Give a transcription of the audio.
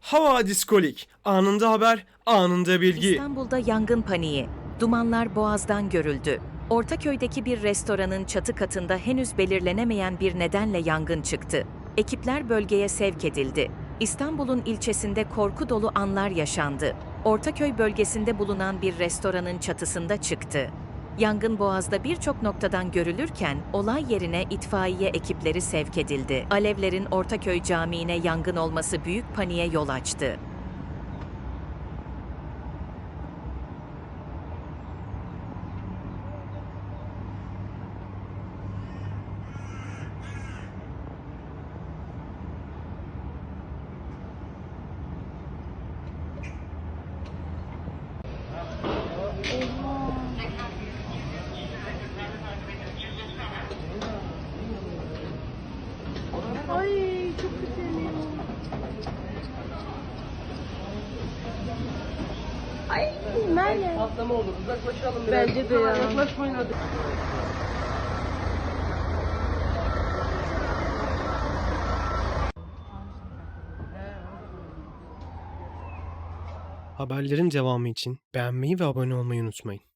Havadis Kolik. Anında haber, anında bilgi. İstanbul'da yangın paniği. Dumanlar boğazdan görüldü. Ortaköy'deki bir restoranın çatı katında henüz belirlenemeyen bir nedenle yangın çıktı. Ekipler bölgeye sevk edildi. İstanbul'un ilçesinde korku dolu anlar yaşandı. Ortaköy bölgesinde bulunan bir restoranın çatısında çıktı. Yangın Boğaz'da birçok noktadan görülürken olay yerine itfaiye ekipleri sevk edildi. Alevlerin Ortaköy Camii'ne yangın olması büyük paniğe yol açtı. Ay çok güzel. Ay Meryem. Patlama olur. Uzaklaşalım biraz. Bence de ya. Yaklaşmayın hadi. Haberlerin devamı için beğenmeyi ve abone olmayı unutmayın.